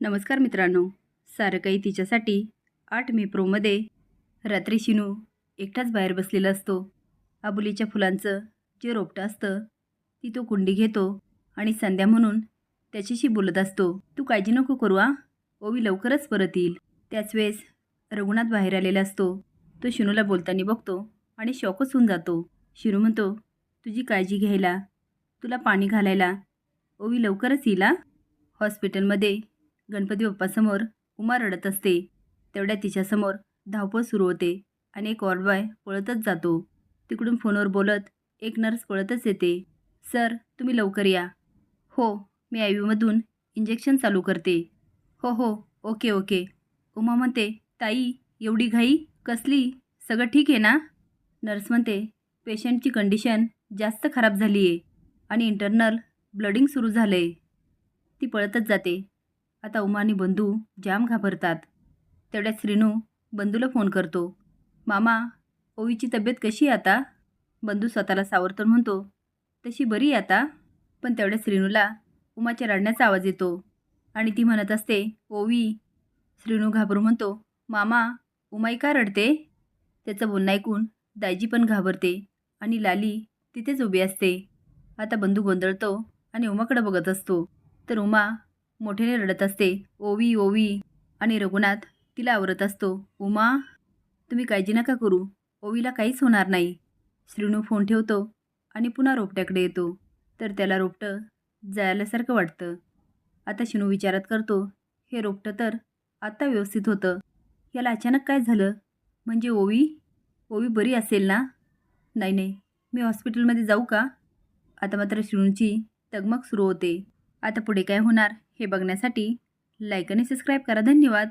नमस्कार मित्रांनो. सारं काही तिच्यासाठी आठ मे प्रोमध्ये रात्री शिनू एकटाच बाहेर बसलेला असतो. आबुलीच्या फुलांचं जे रोपटं असतं ती तो कुंडी घेतो आणि संध्या म्हणून त्याच्याशी बोलत असतो. तू काळजी नको करू आ ओवी लवकरच परत येईल. त्याच वेळेस रघुनाथ बाहेर आलेला असतो. तो शिनूला बोलताना बघतो आणि शॉकच होऊन जातो. शिनू म्हणतो तुझी काळजी घ्यायला तुला पाणी घालायला ओवी लवकरच येईल हॉस्पिटलमध्ये गणपती बाप्पासमोर उमा रडत असते. तेवढ्या तिच्यासमोर धावपळ सुरू होते आणि एक वॉर्डबॉय पळतच जातो. तिकडून फोनवर बोलत एक नर्स पळतच येते. सर तुम्ही लवकर या. हो मी आय व्हीमधून इंजेक्शन चालू करते. हो हो ओके ओके. उमा म्हणते ताई एवढी घाई? कसली? सगळं ठीक आहे ना? नर्स म्हणते पेशंटची कंडिशन जास्त खराब झाली आहे आणि इंटरनल ब्लडिंग सुरू झालं आहे ती पळतच जाते. आता उमा आणि बंधू जाम घाबरतात. तेवढ्यात श्रीनू बंधूला फोन करतो. मामा ओवीची तब्येत कशी आहे आता? बंधू स्वतःला सावरतून म्हणतो तशी बरी आहे आता. पण तेवढ्या श्रीनूला उमाच्या रडण्याचा आवाज येतो आणि ती म्हणत असते ओवी. श्रीनू घाबरू म्हणतो मामा उमाई का रडते? त्याचं बोलणं ऐकून दायजी पण घाबरते आणि लाली तिथेच उभी असते. आता बंधू गोंधळतो आणि उमाकडे बघत असतो. तर उमा मोठ्याने रडत असते. ओवी ओवी. आणि रघुनाथ तिला आवरत असतो. उमा तुम्ही काळजी नका करू. ओवीला काहीच होणार नाही. श्रीनू फोन ठेवतो आणि पुन्हा रोपट्याकडे येतो. तर त्याला रोपटं जायल्यासारखं वाटतं. आता शिनू विचारात करतो हे रोपटं तर आत्ता व्यवस्थित होतं. याला अचानक काय झालं? म्हणजे ओवी? ओवी बरी असेल ना? नाही नाही. मी हॉस्पिटलमध्ये जाऊ का? आता मात्र शिणूची तगमग सुरू होते. आता पुढे काय होणार? हे बघण्यासाठी लाईक आणि सबस्क्राईब करा. धन्यवाद.